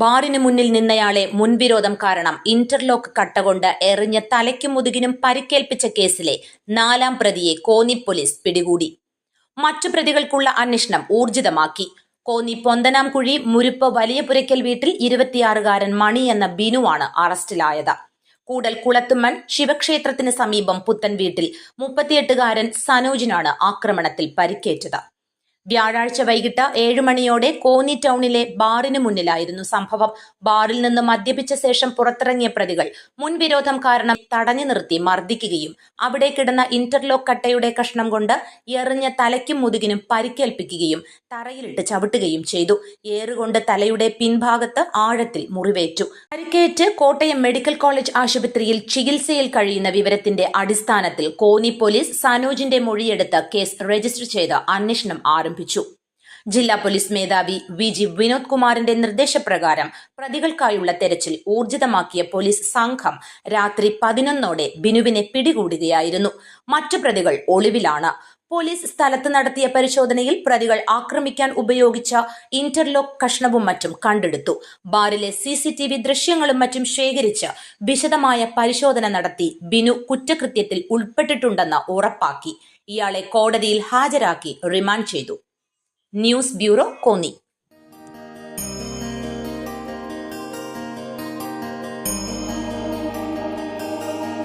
ബാറിന് മുന്നിൽ നിന്നയാളെ മുൻവിരോധം കാരണം ഇന്റർലോക്ക് കട്ടകൊണ്ട് എറിഞ്ഞ തലയ്ക്കും മുതുകിനും പരിക്കേൽപ്പിച്ച കേസിലെ നാലാം പ്രതിയെ കോന്നി പോലീസ് പിടികൂടി. മറ്റു പ്രതികൾക്കുള്ള അന്വേഷണം ഊർജിതമാക്കി. കോന്നി പൊന്തനാംകുഴി മുരുപ്പ് വലിയ പുരയ്ക്കൽ വീട്ടിൽ ഇരുപത്തിയാറുകാരൻ മണി എന്ന ബിനുവാണ് അറസ്റ്റിലായത്. കൂടൽ കുളത്തുമ്മൻ ശിവക്ഷേത്രത്തിന് സമീപം പുത്തൻ വീട്ടിൽ മുപ്പത്തിയെട്ടുകാരൻ സനോജിനാണ് ആക്രമണത്തിൽ പരിക്കേറ്റത്. വ്യാഴാഴ്ച വൈകിട്ട് ഏഴു മണിയോടെ കോന്നി ടൗണിലെ ബാറിന് മുന്നിലായിരുന്നു സംഭവം. ബാറിൽ നിന്ന് മദ്യപിച്ച ശേഷം പുറത്തിറങ്ങിയ പ്രതികൾ മുൻവിരോധം കാരണം തടഞ്ഞു നിർത്തി മർദ്ദിക്കുകയും അവിടെ കിടന്ന ഇന്റർലോക്ക് കട്ടയുടെ കഷ്ണം കൊണ്ട് എറിഞ്ഞ തലയ്ക്കും മുതുകിനും പരിക്കേൽപ്പിക്കുകയും തറയിലിട്ട് ചവിട്ടുകയും ചെയ്തു. ഏറുകൊണ്ട് തലയുടെ പിൻഭാഗത്ത് ആഴത്തിൽ മുറിവേറ്റു. പരിക്കേറ്റ് കോട്ടയം മെഡിക്കൽ കോളേജ് ആശുപത്രിയിൽ ചികിത്സയിൽ കഴിയുന്ന വിവരത്തിന്റെ അടിസ്ഥാനത്തിൽ കോന്നി പോലീസ് സനോജിന്റെ മൊഴിയെടുത്ത് കേസ് രജിസ്റ്റർ ചെയ്ത് അന്വേഷണം ആരംഭിച്ചു. ജില്ലാ പോലീസ് മേധാവി വി ജി വിനോദ് കുമാറിന്റെ നിർദ്ദേശപ്രകാരം പ്രതികൾക്കായുള്ള തെരച്ചിൽ ഊർജിതമാക്കിയ പോലീസ് സംഘം രാത്രി പതിനൊന്നോടെ ബിനുവിനെ പിടികൂടുകയായിരുന്നു. മറ്റു പ്രതികൾ ഒളിവിലാണ്. പോലീസ് സ്ഥലത്ത് നടത്തിയ പരിശോധനയിൽ പ്രതികൾ ആക്രമിക്കാൻ ഉപയോഗിച്ച ഇന്റർലോക്ക് കഷ്ണവും മറ്റും കണ്ടെടുത്തു. ബാറിലെ സി സി ടി വി ദൃശ്യങ്ങളും മറ്റും ശേഖരിച്ച് വിശദമായ പരിശോധന നടത്തി ബിനു കുറ്റകൃത്യത്തിൽ ഉൾപ്പെട്ടിട്ടുണ്ടെന്ന് ഉറപ്പാക്കി. ഇയാളെ കോടതിയിൽ ഹാജരാക്കി റിമാൻഡ് ചെയ്തു. News bureau Konni.